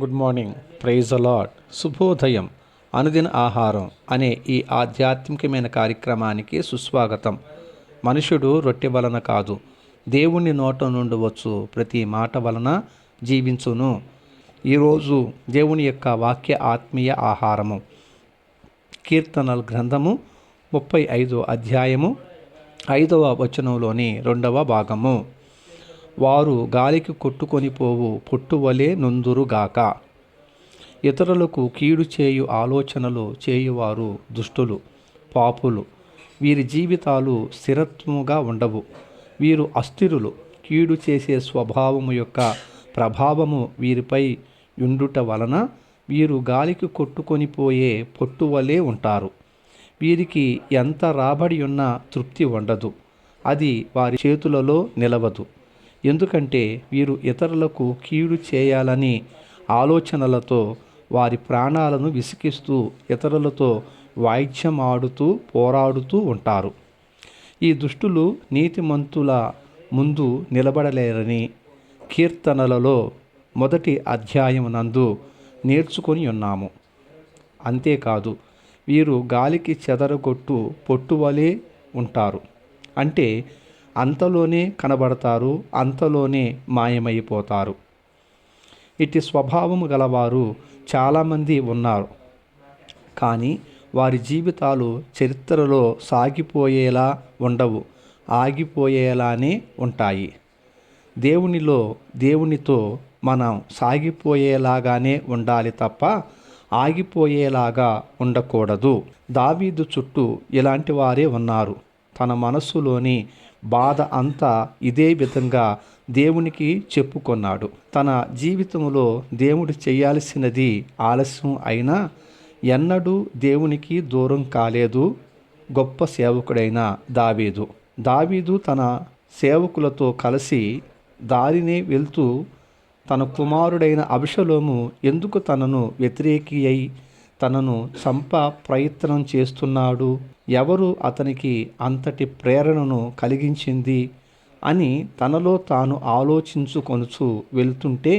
Good morning praise అలాడ్ శుభోదయం. అనుదిన ఆహారం అనే ఈ ఆధ్యాత్మికమైన కార్యక్రమానికి సుస్వాగతం. మనుషుడు రొట్టె వలన కాదు. దేవుని నోట నుండి వచ్చు ప్రతి మాట వలన జీవించును. ఈరోజు దేవుని యొక్క వాక్య ఆత్మీయ ఆహారము. కీర్తనల గ్రంథము ముప్పై ఐదో అధ్యాయము ఐదవ వచనంలోని రెండవ భాగము. వారు గాలికి కొట్టుకొని పోవు పొట్టువలే నొందురుగాక ఇతరులకు కీడు చేయు ఆలోచనలు చేయువారు దుష్టులు పాపులు. వీరి జీవితాలు స్థిరత్వముగా ఉండవు. వీరు అస్థిరులు. కీడు చేసే స్వభావము యొక్క ప్రభావము వీరిపై ఉండుట వలన వీరు గాలికి కొట్టుకొని పోయే పొట్టువలే ఉంటారు. వీరికి ఎంత రాబడి ఉన్నా తృప్తి ఉండదు. అది వారి చేతులలో నిలవదు. ఎందుకంటే వీరు ఇతరులకు కీడు చేయాలని ఆలోచనలతో వారి ప్రాణాలను విసికిస్తూ ఇతరులతో వాయిద్యం ఆడుతూ పోరాడుతూ ఉంటారు. ఈ దుష్టులు నీతిమంతుల ముందు నిలబడలేరని కీర్తనలలో మొదటి అధ్యాయం నందు నేర్చుకొని ఉన్నాము. అంతేకాదు వీరు గాలికి చెదరగొట్టు పొట్టువలే ఉంటారు. అంటే అంతలోనే కనబడతారు అంతలోనే మాయమైపోతారు. ఇట్టి స్వభావము గలవారు చాలామంది ఉన్నారు. కానీ వారి జీవితాలు చరిత్రలో సాగిపోయేలా ఉండవు ఆగిపోయేలానే ఉంటాయి. దేవునిలో దేవునితో మనం సాగిపోయేలాగానే ఉండాలి తప్ప ఆగిపోయేలాగా ఉండకూడదు. దావీదు చుట్టూ ఇలాంటి వారే ఉన్నారు. తన మనస్సులోని బాధ అంతా ఇదే విధంగా దేవునికి చెప్పుకొన్నాడు. తన జీవితంలో దేవుడు చేయాల్సినది ఆలస్యం అయినా ఎన్నడూ దేవునికి దూరం కాలేదు. గొప్ప సేవకుడైన దావీదు. దావీదు తన సేవకులతో కలిసి దారినే వెళ్తూ తన కుమారుడైన అభిషలోము ఎందుకు తనను వ్యతిరేకి అయి తనను చంప ప్రయత్నం చేస్తున్నాడు. ఎవరు అతనికి అంతటి ప్రేరణను కలిగించింది అని తనలో తాను ఆలోచించుకొనుచు వెళ్తుంటే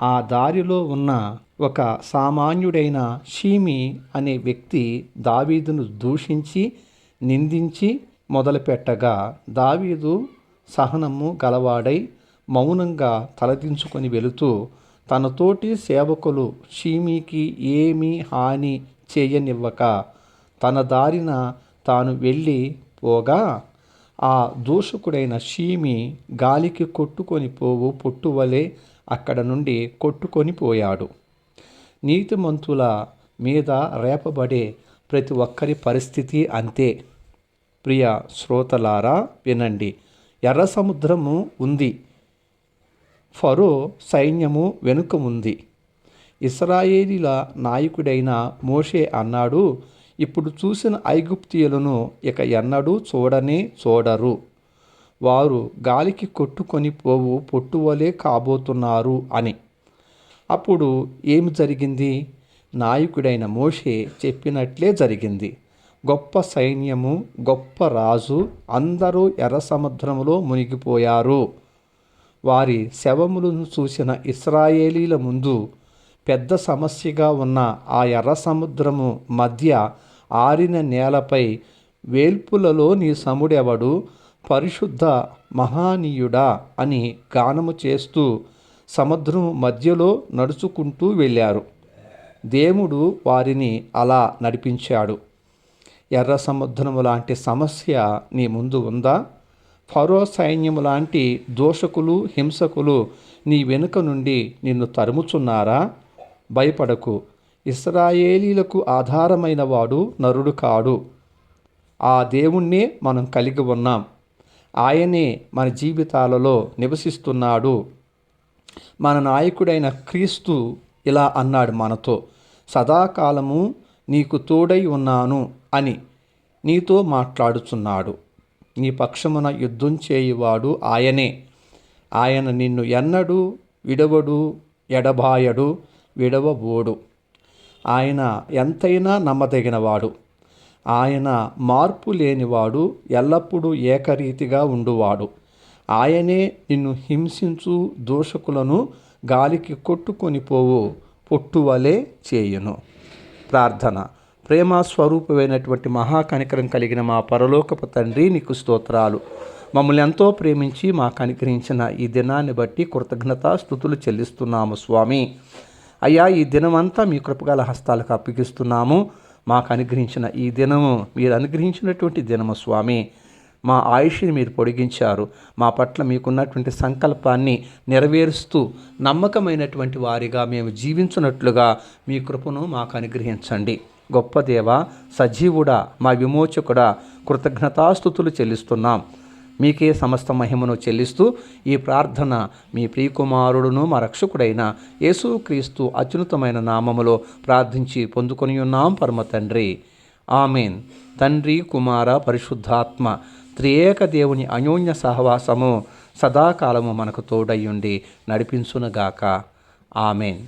ఆ దారిలో ఉన్న ఒక సామాన్యుడైన షీమి అనే వ్యక్తి దావీదును దూషించి నిందించి మొదలుపెట్టగా దావీదు సహనము గలవాడై మౌనంగా తలదించుకొని వెళుతూ తనతోటి సేవకులు షీమీకి ఏమీ హాని చేయనివ్వక తన దారిన తాను వెళ్ళి పోగా ఆ దూషకుడైన షీమి గాలికి కొట్టుకొని పోవు పొట్టువలే అక్కడ నుండి కొట్టుకొని పోయాడు. నీతిమంతుల మీద రేపబడే ప్రతి ఒక్కరి పరిస్థితి అంతే. ప్రియ శ్రోతలారా వినండి. ఎర్ర సముద్రము ఉంది. ఫరో సైన్యము వెనుక ఉంది. ఇస్రాయేలీల నాయకుడైన మోషే అన్నాడు ఇప్పుడు చూసిన ఐగుప్తియులను ఇక ఎన్నడూ చూడనే చూడరు. వారు గాలికి కొట్టుకొని పోవు పొట్టువలే కాబోతున్నారు అని. అప్పుడు ఏమి జరిగింది? నాయకుడైన మోషే చెప్పినట్లే జరిగింది. గొప్ప సైన్యము గొప్ప రాజు అందరూ ఎర్ర సముద్రంలో మునిగిపోయారు. వారి శవములను చూసిన ఇస్రాయేలీల ముందు పెద్ద సమస్యగా ఉన్న ఆ ఎర్ర సముద్రము మధ్య ఆరిన నేలపై వేల్పులలో నీ సముడెవడు? పరిశుద్ధ మహానీయుడా అని గానము చేస్తూ సముద్రం మధ్యలో నడుచుకుంటూ వెళ్ళారు. దేవుడు వారిని అలా నడిపించాడు. ఎర్ర సముద్రము లాంటి సమస్య నీ ముందు ఉందా? ఫరో సైన్యము లాంటి దోషకులు హింసకులు నీ వెనుక నుండి నిన్ను తరుముచున్నారా? భయపడకు. ఇస్రాయేలీలకు ఆధారమైన వాడు నరుడు కాడు. ఆ దేవుణ్ణే మనం కలిగి ఉన్నాం. ఆయనే మన జీవితాలలో నివసిస్తున్నాడు. మన నాయకుడైన క్రీస్తు ఇలా అన్నాడు మనతో సదాకాలము నీకు తోడై ఉన్నాను అని నీతో మాట్లాడుచున్నాడు. నీ పక్షమున యుద్ధం చేయువాడు ఆయనే. ఆయన నిన్ను ఎన్నడూ విడవడు ఎడబాయడు విడవబోడు. ఆయన ఎంతైనా నమ్మదగినవాడు. ఆయన మార్పు లేనివాడు ఎల్లప్పుడూ ఏకరీతిగా ఉండువాడు. ఆయనే నిన్ను హింసించు దోషకులను గాలికి కొట్టుకొని పోవు పొట్టువలే చేయును. ప్రార్థన. ప్రేమ స్వరూపమైనటువంటి మహాకనికరం కలిగిన మా పరలోకపు తండ్రి నీకు స్తోత్రాలు. మమ్మల్ని ఎంతో ప్రేమించి మాకు అనుగ్రహించిన ఈ దినాన్ని బట్టి కృతజ్ఞత స్థుతులు చెల్లిస్తున్నాము స్వామి. అయ్యా ఈ దినమంతా మీ కృపగల హస్తాలకు అప్పగిస్తున్నాము. మాకు అనుగ్రహించిన ఈ దినము మీరు అనుగ్రహించినటువంటి దినము స్వామి. మా ఆయుష్ని మీరు పొడిగించారు. మా పట్ల మీకున్నటువంటి సంకల్పాన్ని నెరవేరుస్తూ నమ్మకమైనటువంటి వారిగా మేము జీవించున్నట్లుగా మీ కృపను మాకు అనుగ్రహించండి. గొప్ప దేవ సజీవుడా మా విమోచకుడా కృతజ్ఞతాస్థుతులు చెల్లిస్తున్నాం. మీకే సమస్త మహిమను చెల్లిస్తూ ఈ ప్రార్థన మీ ప్రియకుమారుడును మా రక్షకుడైన యేసుక్రీస్తు అత్యున్నతమైన నామములో ప్రార్థించి పొందుకొని ఉన్నాం పరమ తండ్రి. ఆమెన్. తండ్రి కుమార పరిశుద్ధాత్మ త్రియేక దేవుని అన్యోన్య సహవాసము సదాకాలము మనకు తోడయ్యుండి నడిపించునుగాక. ఆమెన్.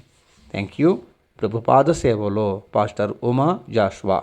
థ్యాంక్ యూ ప్రభుపాద సేవలో పాస్టర్ ఉమా జాష్వా.